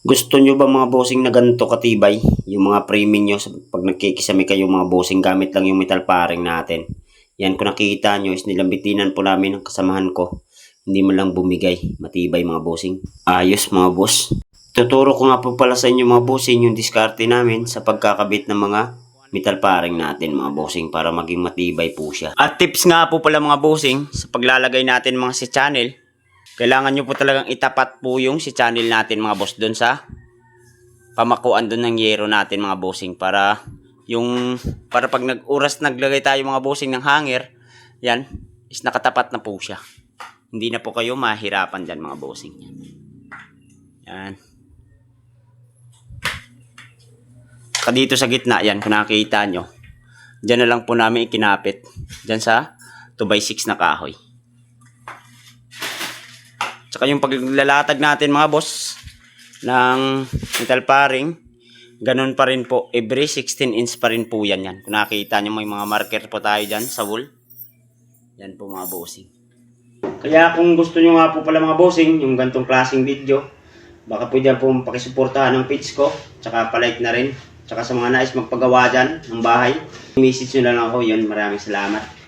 Gusto nyo ba mga bossing na ganito katibay? Yung mga framing nyo pag nagkikisami kayo mga bossing gamit lang yung metal paring natin. Yan kung nakikita nyo is nilambitinan po namin ng kasamahan ko. Hindi man lang bumigay. Matibay mga bossing. Ayos mga boss. Tuturo ko nga po pala sa inyo mga bossing yung diskarte namin sa pagkakabit ng mga metal paring natin mga bossing para maging matibay po siya. At tips nga po pala mga bossing sa paglalagay natin mga si channel. Kailangan nyo po talagang itapat po yung si channel natin mga boss doon sa pamakuan doon ng yero natin mga bossing para yung para pag nag-uras naglagay tayo mga bossing ng hanger yan is nakatapat na po siya. Hindi na po kayo mahirapan dyan mga bossing. Yan. Saka dito sa gitna yan kung nakikita nyo dyan na lang po namin ikinapit dyan sa 2x6 na kahoy Tsaka yung paglalatag natin mga boss ng metal paring, ganun pa rin po. Every 16 inch pa rin po yan yan. Kung nakita nyo may mga marker po tayo dyan sa wool. Yan po mga bossing. Kaya kung gusto nyo nga po pala mga bossing, yung gantong klaseng video, baka po dyan po pakisuportahan ng page ko, tsaka palike na rin. Tsaka sa mga nais magpagawa dyan ng bahay, message nyo lang ako yun. Maraming salamat.